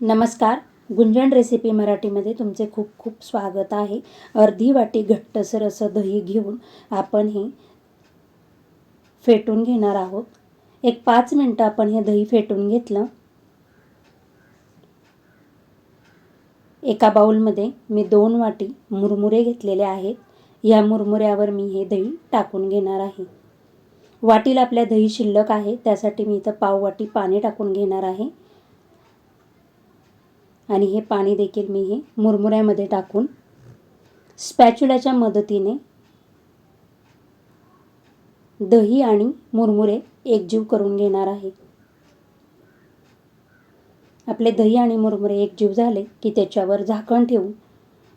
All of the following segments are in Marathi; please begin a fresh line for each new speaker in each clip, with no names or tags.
नमस्कार. गुंजन रेसिपी मराठीमध्ये तुमचे खूप खूप स्वागत आहे. अर्धी वाटी घट्टसर असं दही घेऊन आपण हे फेटून घेणार आहोत. एक पाच मिनटं आपण हे दही फेटून घेतलं. एका बाऊलमध्ये मी दोन वाटी मुरमुरे घेतलेले आहेत. या मुरमुऱ्यावर मी हे दही टाकून घेणार आहे. वाटीला आपल्या दही शिल्लक आहे त्यासाठी मी इथं पाव वाटी पाणी टाकून घेणार आहे. आणि हे पाणी देखील मी हे मुरमुऱ्यामध्ये टाकून स्पॅच्युलाच्या मदतीने दही आणि मुरमुरे एकजीव करून घेणार आहे. आपले दही आणि मुरमुरे एकजीव झाले की त्याच्यावर झाकण ठेवून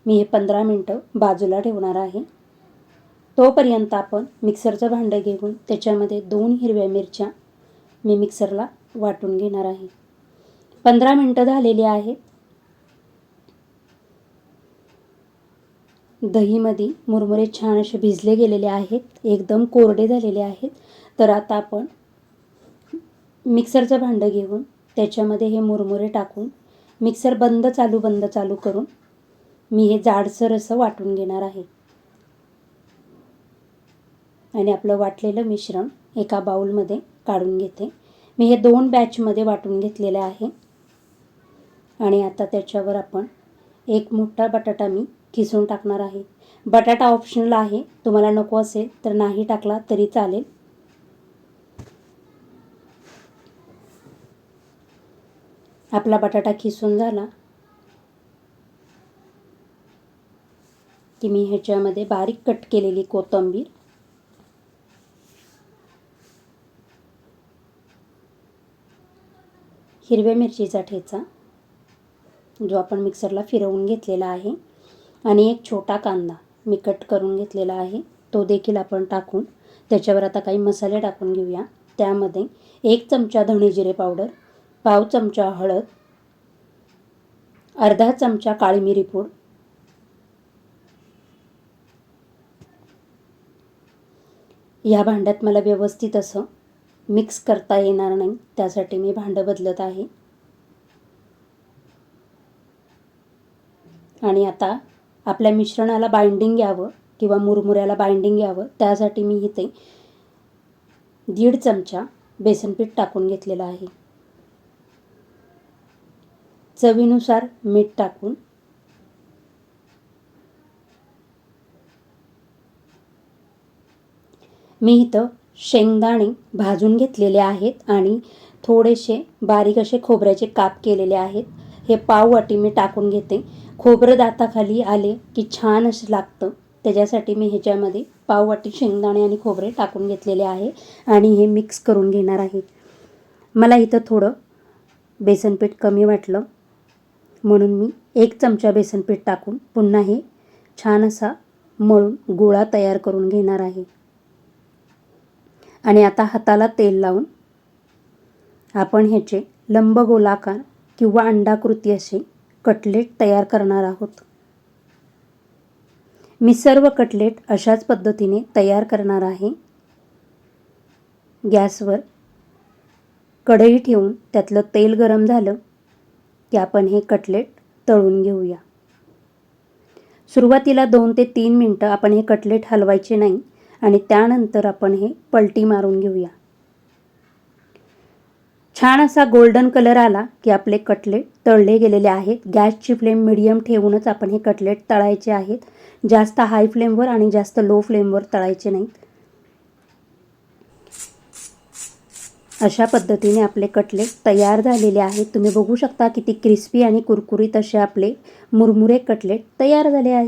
मी हे पंधरा मिनटं बाजूला ठेवणार आहे. तोपर्यंत आपण मिक्सरचं भांडं घेऊन त्याच्यामध्ये दोन हिरव्या मिरच्या मी मिक्सरला वाटून घेणार आहे. पंधरा मिनटं झालेली आहेत. दहीमध्ये मुरमुरे छान असे भिजले गेलेले आहेत एकदम कोरडे झालेले आहेत. तर आता आपण मिक्सरचं भांडं घेऊन त्याच्यामध्ये हे मुरमुरे टाकून मिक्सर बंद चालू बंद चालू करून मी हे जाडसर असं वाटून घेणार आहे. आणि आपलं वाटलेलं मिश्रण एका बाऊलमध्ये काढून घेते. मी हे दोन बॅचमध्ये वाटून घेतलेलं आहे. आणि आता त्याच्यावर आपण एक मोठा बटाटा मी खिसून टाकणार आहे. बटाटा ऑप्शनल आहे. तुम्हाला नको असेल तर नाही टाकला तरी चालेल. आपला बटाटा खिसून झाला. की मी ह्याच्यामध्ये बारीक कट केलेली कोथिंबीर. हिरव्या मिरचीचा ठेचा जो आपण मिक्सरला फिरवून घेतलेला आहे. आणि एक छोटा कांदा मी कट करून घेतलेला आहे. तो देखील आपण टाकून त्याच्यावर आता काही मसाले टाकून घेऊया. त्यामध्ये एक चमचा धणे जिरे पावडर पाव चमचा हळद अर्धा चमचा काळी मिरी पूड ह्या भांड्यात मला व्यवस्थित असं मिक्स करता येणार नाही त्यासाठी मी भांडं बदलत आहे. आणि आता आपल्या मिश्रणाला बाइंडिंग यावं किंवा मुरमुऱ्याला बाइंडिंग यावं त्यासाठी मी इथे दीड चमचा बेसनपीठ टाकून घेतलेलं आहे. चवीनुसार मीठ टाकून मी इथं शेंगदाणे भाजून घेतलेले आहेत आणि थोडेसे बारीक असे खोबऱ्याचे काप केलेले आहेत. हे पाववाटी मी टाकून घेते. खोबरं दाताखाली आले की छान असं लागतं. त्याच्यासाठी मी ह्याच्यामध्ये पाववाटी शेंगदाणे आणि खोबरे टाकून घेतलेले आहे आणि हे मिक्स करून घेणार आहे. मला इथं थोडं बेसनपीठ कमी वाटलं. म्हणून मी एक चमचा बेसनपीठ टाकून पुन्हा हे छान असा मळून गोळा तयार करून घेणार आहे. आणि आता हाताला तेल लावून आपण ह्याचे लंब गोलाकार किंवा अंडाकृती असे कटलेट तयार करणार आहोत. मी सर्व कटलेट अशाच पद्धतीने तयार करणार आहे. गॅसवर कढई ठेवून त्यातलं तेल गरम झालं की आपण हे कटलेट तळून घेऊया. सुरुवातीला दोन ते तीन मिनटं आपण हे कटलेट हलवायचे नाही आणि त्यानंतर आपण हे पलटी मारून घेऊया. छान असा गोल्डन कलर आला की आपले कटलेट तळले गेलेले आहेत. गॅसची फ्लेम मिडियम ठेवूनच आपण हे कटलेट तळायचे आहेत. जास्त हाय फ्लेमवर आणि जास्त लो फ्लेमवर तळायचे नाहीत. अशा पद्धतीने आपले कटलेट तयार झालेले आहेत. तुम्ही बघू शकता किती क्रिस्पी आणि कुरकुरीत असे आपले मुरमुरे कटलेट तयार झाले आहेत.